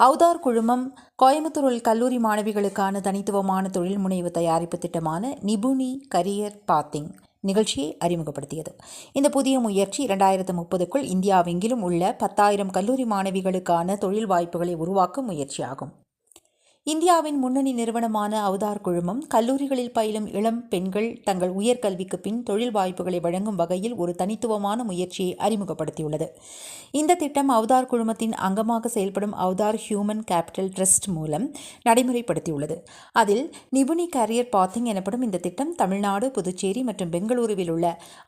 அவுதார் குழுமம் கோயம்புத்தூரில் கல்லூரி மாணவிகளுக்கான தனித்துவமான தொழில் முனைவு தயாரிப்பு திட்டமான நிபுணி கரியர் பாத்திங் நிகழ்ச்சியை அறிமுகப்படுத்தியது. இந்த புதிய முயற்சி இரண்டாயிரத்து முப்பதுக்குள் இந்தியாவெங்கிலும் உள்ள பத்தாயிரம் கல்லூரி மாணவிகளுக்கான தொழில் வாய்ப்புகளை உருவாக்கும் முயற்சியாகும். இந்தியாவின் முன்னணி நிறுவனமான அவதார் குழுமம் கல்லூரிகளில் பயிலும் இளம் பெண்கள் தங்கள் உயர்கல்விக்கு பின் தொழில் வாய்ப்புகளை வழங்கும் வகையில் ஒரு தனித்துவமான முயற்சியை அறிமுகப்படுத்தியுள்ளது. இந்த திட்டம் அவதார் குழுமத்தின் அங்கமாக செயல்படும் அவதார் ஹியூமன் கேபிட்டல் ட்ரஸ்ட் மூலம் நடைமுறைப்படுத்தியுள்ளது. அதில் நிபுணி கேரியர் பாத்திங் எனப்படும் இந்த திட்டம் தமிழ்நாடு புதுச்சேரி மற்றும் பெங்களூருவில் உள்ள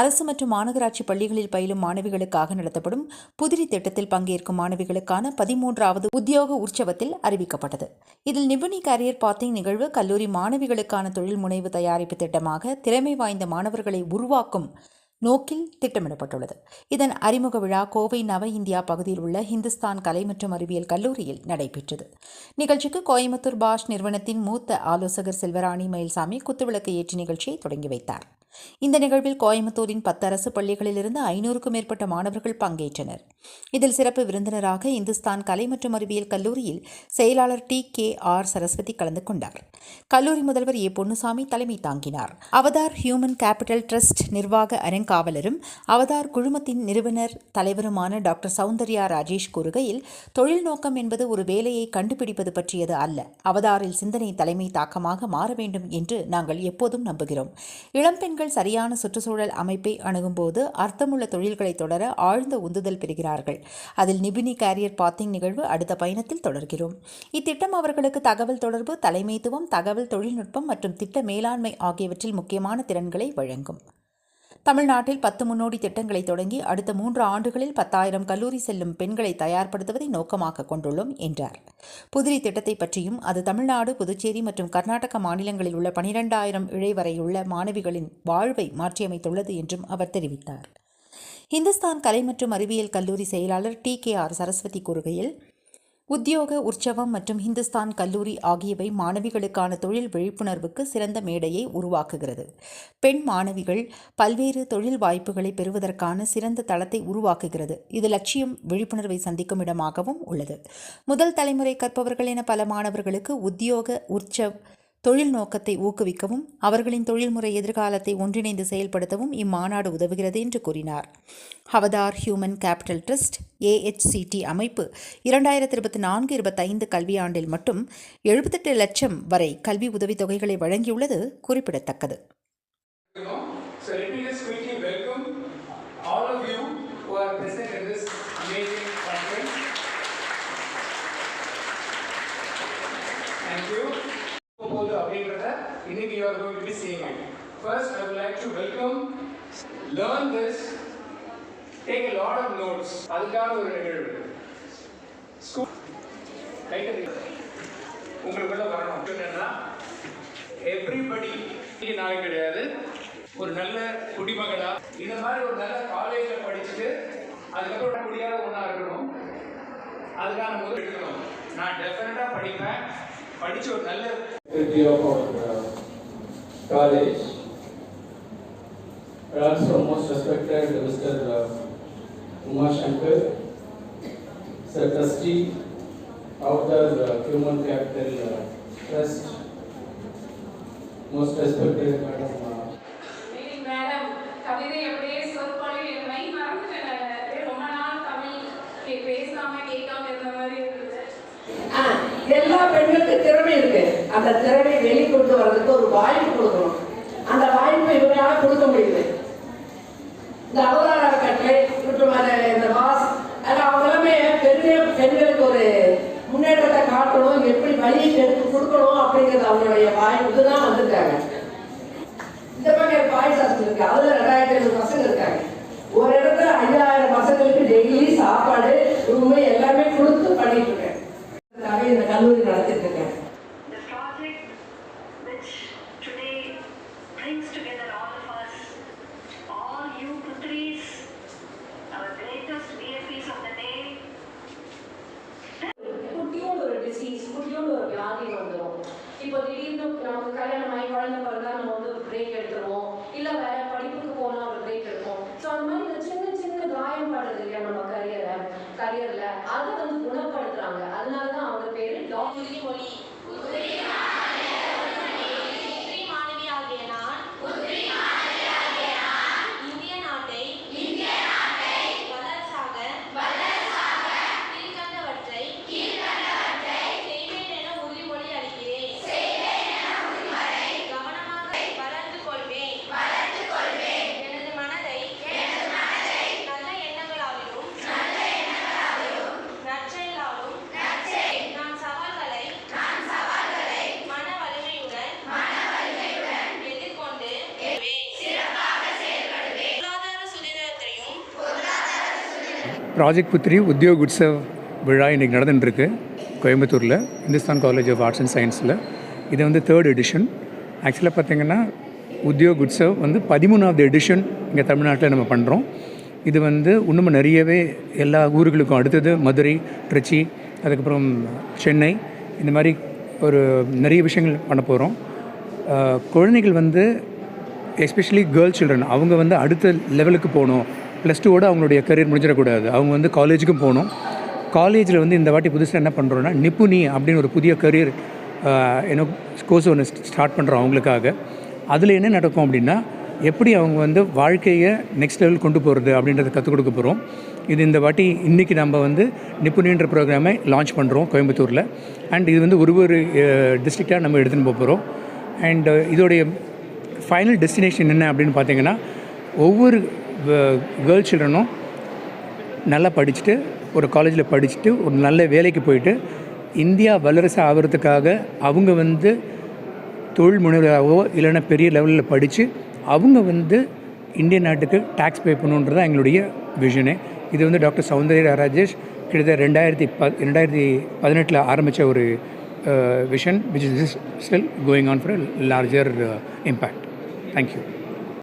அரசு மற்றும் மாநகராட்சி பள்ளிகளில் பயிலும் மாணவிகளுக்காக நடத்தப்படும் புதிரி திட்டத்தில் பங்கேற்கும் மாணவிகளுக்கான பதிமூன்றாவது உத்தியோக உற்சவத்தில் அறிவிக்கப்பட்டது. இதில் நிபுணி கரியர் பாத்திங் நிகழ்வு கல்லூரி மாணவிகளுக்கான தொழில் முனைவு தயாரிப்பு திட்டமாக திறமை வாய்ந்த மாணவர்களை உருவாக்கும் நோக்கில் திட்டமிடப்பட்டுள்ளது. இதன் அறிமுக விழா கோவை நவ இந்தியா பகுதியில் உள்ள ஹிந்துஸ்தான் கலை மற்றும் அறிவியல் கல்லூரியில் நடைபெற்றது. நிகழ்ச்சிக்கு கோயம்புத்தூர் பாஷ் நிறுவனத்தின் மூத்த ஆலோசகர் செல்வராணி மயில்சாமி குத்துவிளக்கு ஏற்றி நிகழ்ச்சியை தொடங்கி வைத்தார். இந்த நிகழ்வில் கோயம்புத்தூரின் பத்து அரசு பள்ளிகளிலிருந்து ஐநூறுக்கும் மேற்பட்ட மாணவர்கள் பங்கேற்றனர். இதில் சிறப்பு விருந்தினராக இந்துஸ்தான் கலை மற்றும் அறிவியல் கல்லூரியில் செயலாளர் டி. கே. ஆர். சரஸ்வதி கலந்து கொண்டார். கல்லூரி முதல்வர் ஏ. பொன்னுசாமி தலைமை தாங்கினார். அவதார் ஹியூமன் கேபிட்டல் ட்ரஸ்ட் நிர்வாக அறங்காவலரும் அவதார் குழுமத்தின் நிறுவனர் தலைவருமான டாக்டர் சௌந்தர்யா ராஜேஷ் கூறுகையில் தொழில் நோக்கம் என்பது ஒரு வேலையை கண்டுபிடிப்பது பற்றியது அல்ல. அவதாரில் சிந்தனை தலைமை தாக்கமாக மாற வேண்டும் என்று நாங்கள் எப்போதும் நம்புகிறோம். இளம்பெண்கள் சரியான சுற்றுச்சூழல் அமைப்பை அணுகும்போது அர்த்தமுள்ள தொழில்களை தொடர ஆழ்ந்த உந்துதல் பெறுகிறார்கள். அதில் நிபினி கேரியர் பாத்திங் நிகழ்வு அடுத்த பயணத்தில் தொடர்கிறோம். இத்திட்டம் அவர்களுக்கு தகவல் தொடர்பு தலைமைத்துவம் தகவல் தொழில்நுட்பம் மற்றும் திட்ட மேலாண்மை ஆகியவற்றில் முக்கியமான திறன்களை வழங்கும். தமிழ்நாட்டில் பத்து முன்னோடி திட்டங்களை தொடங்கி அடுத்த மூன்று ஆண்டுகளில் பத்தாயிரம் கல்லூரி செல்லும் பெண்களை தயார்படுத்துவதை நோக்கமாக கொண்டுள்ளோம் என்றார். புதிரி திட்டத்தை பற்றியும் அது தமிழ்நாடு புதுச்சேரி மற்றும் கர்நாடக மாநிலங்களில் உள்ள பனிரெண்டாயிரம் இழை வரையுள்ள மாணவிகளின் வாழ்வை மாற்றியமைத்துள்ளது என்றும் அவர் தெரிவித்தார். இந்துஸ்தான் கலை மற்றும் அறிவியல் கல்லூரி செயலாளர் டி கே ஆர் சரஸ்வதி கூறுகையில் உத்தியோக உற்சவம் மற்றும் ஹிந்துஸ்தான் கல்லூரி ஆகியவை மாணவிகளுக்கான தொழில் விழிப்புணர்வுக்கு சிறந்த மேடையை உருவாக்குகிறது. பெண் மாணவிகள் பல்வேறு தொழில் வாய்ப்புகளை பெறுவதற்கான சிறந்த தளத்தை உருவாக்குகிறது. இது லட்சியம் விழிப்புணர்வை சந்திக்கும் இடமாகவும் உள்ளது. முதல் தலைமுறை கற்பவர்கள் என பல மாணவர்களுக்கு உத்தியோக உற்சவ் தொழில் நோக்கத்தை ஊக்குவிக்கவும் அவர்களின் தொழில்முறை எதிர்காலத்தை ஒன்றிணைந்து செயல்படுத்தவும் இம்மாநாடு உதவுகிறது என்று கூறினார் Avtar human capital trust AHCT அமைப்பு இரண்டாயிரத்தி இருபத்தி நான்கு இருபத்தைந்து கல்வியாண்டில் மட்டும் எழுபத்தெட்டு லட்சம் வரை கல்வி உதவித்தொகைகளை வழங்கியுள்ளது குறிப்பிடத்தக்கது welcome all of you who are present in this amazing conference. Thank you. போகுது அப்படின்றத இன்னைக்கு you are going to be seeing it. First, I would like to welcome, learn this, take a lot of notes. அதுக்கான ஒரு நிகழ்வு. School உங்களுக்குள்ள வரணும். என்னன்னா everybody நாள் கிடையாது. ஒரு நல்ல குடிமகனா இந்த மாதிரி ஒரு நல்ல காலேஜில் படிச்சுட்டு அதுக்கப்புறம் முடியாத ஒன்றா இருக்கணும். அதுக்கான முதல் எடுக்கணும். நான் டெஃபினட்டாக படிப்பேன். படித்து ஒரு நல்ல college. And also most respected Mr. uh, Uma Shankar, Sir Trustee of the uh, Human Capital uh, Trust. Most respected Madam uh, meeting madam கவிதை அப்படியே சொற்பாலில் என் மை மறந்துட்டேன் நான். அப்படியே ரொம்ப நாள் தமிழ் கே- பேசாம கேட்காம இருந்த மாதிரி இருந்தது ஆ, எல்லா பெண்களுக்கும் திறமை இருக்கு அந்த திறமை வெளிக்கொண்டு வர்றதுக்கு ஒரு வாய்ப்பு கொடுக்கணும். அந்த வாய்ப்பை இவங்களால கொடுக்க முடியுது இந்த அவதார கட்டளை மற்றும் அந்த இந்த வாஸ் அது அவங்க எல்லாமே பெரிய பெண்களுக்கு ஒரு முன்னேற்றத்தை காட்டணும் எப்படி வழியை எடுத்து கொடுக்கணும் அப்படிங்கிறது அவங்களுடைய வாய்ப்புக்கு தான் வந்திருக்காங்க. இந்த பக்கம் பாய்ஸ் ஹாஸ்டல் இருக்கு. அதுல ரெண்டாயிரத்தி ஐநூறு பசங்க இருக்காங்க. ஒரு இடத்துல ஐயாயிரம் பசங்களுக்கு டெய்லி சாப்பாடு ரூமு எல்லாமே கொடுத்து பண்ணிட்டு இருக்கேன். இந்த கல்லூரி நடத்திட்டு இருக்கேன். டிசீஸ் குட்டியோடு ஒரு வியாதி வந்துடும் இப்போ திடீர்னு நமக்கு கல்யாணம் ஆகி குழந்தை பிறந்தா நம்ம வந்து ஒரு பிரேக் எடுத்துருவோம். இல்லை வேற படிப்புக்கு போனால் ஒரு பிரேக் எடுப்போம். ஸோ அந்த மாதிரி இந்த சின்ன சின்ன காயம் படுறது இல்லையா நம்ம கரியரை கரியரில் அதை வந்து குணப்படுத்துறாங்க. அது ப்ராஜெக்ட் புத்ரி உத்யோக் உற்சவ் விழா இன்றைக்கி நடந்துட்டுருக்கு. கோயம்புத்தூரில் Hindusthan college of arts and சயின்ஸில் இது வந்து தேர்ட் எடிஷன் ஆக்சுவலாக பார்த்திங்கன்னா உத்யோக் உற்சவ் வந்து பதிமூணாவது எடிஷன் இங்கே தமிழ்நாட்டில் நம்ம பண்ணுறோம் இது வந்து இன்னும் நிறையவே எல்லா ஊர்களுக்கும் அடுத்தது மதுரை திருச்சி அதுக்கப்புறம் சென்னை இந்த மாதிரி ஒரு நிறைய விஷயங்கள் பண்ண போகிறோம் குழந்தைகள் வந்து எஸ்பெஷலி கேர்ள் சில்ட்ரன் அவங்க வந்து அடுத்த லெவலுக்கு போகணும். ப்ளஸ் டூவோட அவங்களுடைய கரியர் முடிஞ்சிடக்கூடாது. அவங்க வந்து காலேஜுக்கும் போகணும். காலேஜில் வந்து இந்த வாட்டி புதுசாக என்ன பண்ணுறோன்னா நிப்புணி அப்படின்னு ஒரு புதிய கரியர் என்ன கோர்ஸ் ஒன்று ஸ்டார்ட் பண்ணுறோம் அவங்களுக்காக. அதில் என்ன நடக்கும் அப்படின்னா எப்படி அவங்க வந்து வாழ்க்கையை நெக்ஸ்ட் லெவல் கொண்டு போகிறது அப்படின்றத கற்றுக் கொடுக்க போகிறோம் இது இந்த வாட்டி இன்றைக்கி நம்ம வந்து நிப்புணின்ற ப்ரோக்ராமை லான்ச் பண்ணுறோம் கோயம்புத்தூரில். அண்ட் இது வந்து ஒரு ஒரு டிஸ்ட்ரிக்டாக நம்ம எடுத்துகிட்டு போக போகிறோம் அண்ட் இதோடைய ஃபைனல் டெஸ்டினேஷன் என்ன அப்படின்னு பார்த்தீங்கன்னா ஒவ்வொரு கேர்ள் சில்ட்ரனும் நல்லா படிச்சுட்டு ஒரு காலேஜில் படிச்சுட்டு ஒரு நல்ல வேலைக்கு போயிட்டு இந்தியா வல்லரசு ஆகிறதுக்காக அவங்க வந்து தொழில் முனைவராகவோ இல்லைன்னா பெரிய லெவலில் படித்து அவங்க வந்து இந்திய நாட்டுக்கு டேக்ஸ் பே பண்ணணுன்றது தான் எங்களுடைய விஷனே இது வந்து டாக்டர் சௌந்தர்யா ராஜேஷ் கிட்டத்தட்ட ரெண்டாயிரத்தி ப ரெண்டாயிரத்தி பதினெட்டில் ஆரம்பித்த ஒரு vision which is still going on for larger impact thank you